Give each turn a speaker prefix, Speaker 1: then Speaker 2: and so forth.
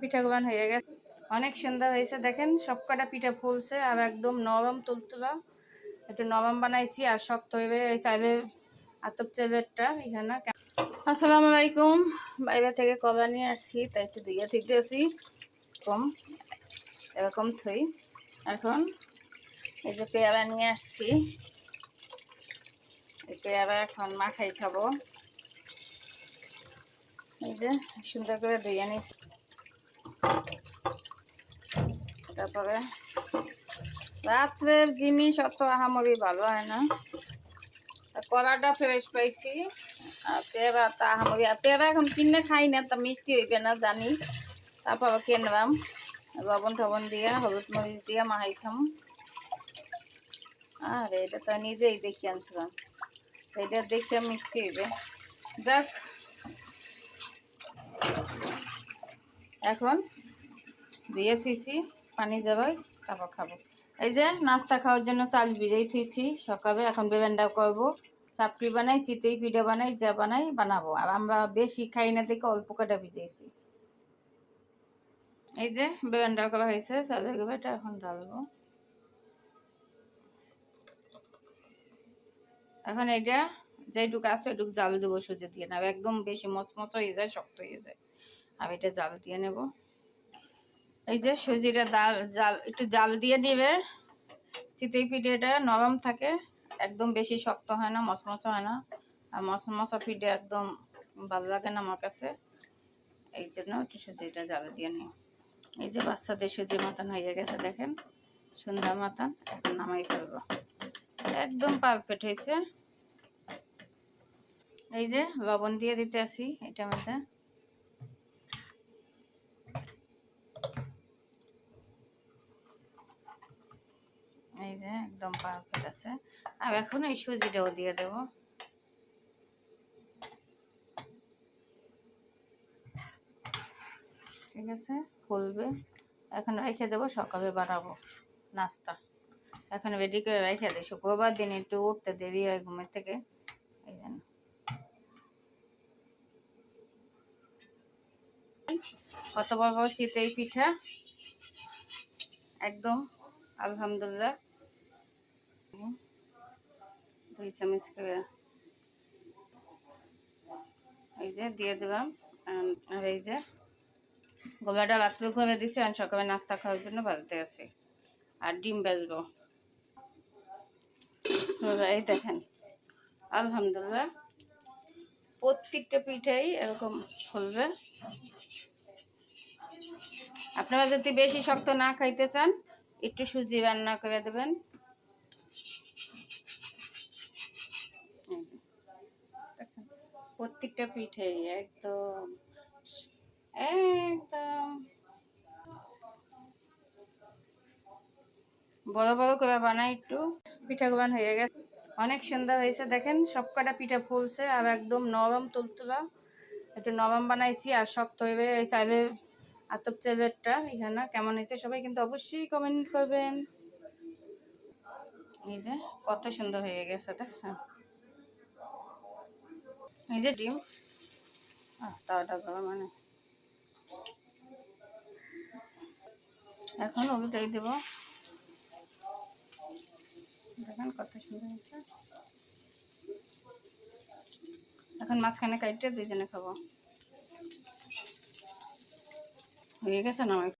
Speaker 1: পিঠা গোবান হয়ে গেছে। অনেক সুন্দর হয়েছে, দেখেন সব কটা পিঠা ফুলছে আর একদম নরম তুলতুলা। একটু নরম বানাইছি আর শক্ত হইবে চাইবে, আতপ চাইবেটা এখানে আসসালামু আলাইকুম। বাইরে থেকে কবা নিয়ে আসছি, তাই একটু দিয়ে ঠিক দিয়েছি কম, এরকম থই। এখন এই যে পেয়ারা নিয়ে আসছি। এই পেয়ারা এখন মাখাই খাব। এই যে, সুন্দর করে ধুয়ে নি তারপরে রাত্রের জিনিস অত আহামরি ভালো হয় না। কলাটা ফ্রেশ পাইছি। আর পেয়ারা তো আহামরি। আর পেয়ারা এখন কিনে খাই না, তা মিষ্টি হইবে না, জানি। তারপর কিনলাম লবণ টবণ দিয়ে, হলুদ মরিচ দিয়ে মাহাই খাম। আর, এটা তো নিজেই দেখি আনছিলাম। এটা দেখে মিষ্টি হইবে। যাক। এখন দিয়ে থুইছি। পানি যাবাই তারপর খাব। এই যে নাস্তা খাওয়ার জন্য চাল ভিজাই থুইছি, সকালে এখন বেবেন্ডা করব। চাপড়ি বানাই, চিতেই পিঠা বানাই, যা বানাই, বানাবো। আর আমরা বেশি খাই না দেখে অল্প কাটা ভিজাইছি। এই যে বেবেন্ডা করা হয়েছে, চালের গুঁড়োটা এখন ঢালবো। এখন এটা যেটুকু আছে ওইটুকু জাল দেবো, সুজি দিয়ে। নেব একদম বেশি মচমচ হয়ে যায়, শক্ত হয়ে যায়। আর এটা জাল দিয়ে নেব। এই যে সুজিটা ডাল, জাল, একটু জাল দিয়ে নেবে। চিতই পিঠেটা নরম থাকে, একদম বেশি শক্ত হয় না, মচমচ হয় না। আর মচমচা পিঠে একদম ভালো লাগে না আমার কাছে। এই জন্য একটু সুজিটা জাল দিয়ে নিই। এই যে বাচ্চাদের সুজি মতন হয়ে গেছে, দেখেন। সুন্দর মতন এখন নামাই ফেলব। একদম পারফেক্ট হয়েছে। এই যে লবণ দিয়ে দিতে আসি এটা মধ্যে এই যে একদম পারফেক্ট আছে আর এখন এই সুজিটাও দিয়ে দেব। ঠিক আছে? ফুলবে। এখন রেখে দেবো, সকালে বানাবো নাস্তা। এখন রেডি করে রেখে দিই। শুক্রবার দিন একটু উঠতে দেরি হয় ঘুমের থেকে, এই জন্য। কত বড় বড় চিতই পিঠা। একদম, আলহামদুলিল্লাহ। দুই চামচ করে এই যে দিয়ে দিলাম। আর এই যে গোলাটা রাত্রে ঘুমে দিছি আর সকালে নাস্তা খাওয়ার জন্য বাজতে আছে। আর ডিম বেচবো। এই দেখেন। আলহামদুলিল্লাহ, প্রত্যেকটা পিঠাই এরকম ফুলবে আপনারা যদি বেশি শক্ত না খাইতে চান, একটু সুজি রান্না করে দেবেন। প্রত্যেকটা পিঠে একদম। একদম। বড় বড় করে বানাই একটু। পিঠা গোবান হয়ে গেছে। অনেক সুন্দর হয়েছে। দেখেন, সব কটা পিঠা ফুলছে আর একদম নরম তুলতুলা। একটু নরম বানাইছি আর শক্ত হইবে। চাইবে, আতপ চাইবেটা এখানে কেমন হয়েছে সবাই কিন্তু অবশ্যই কমেন্ট করবেন। এই যে, কত সুন্দর হয়ে গেছে, দেখছেন? এই যে ডিম। তাওয়াটা গরম মানে এখন ওগুলোটাই দেবো। দেখেন কত সুন্দর হয়েছে। এখন মাঝখানে কাইটে দুইজনে খাব। হয়ে গেছে না?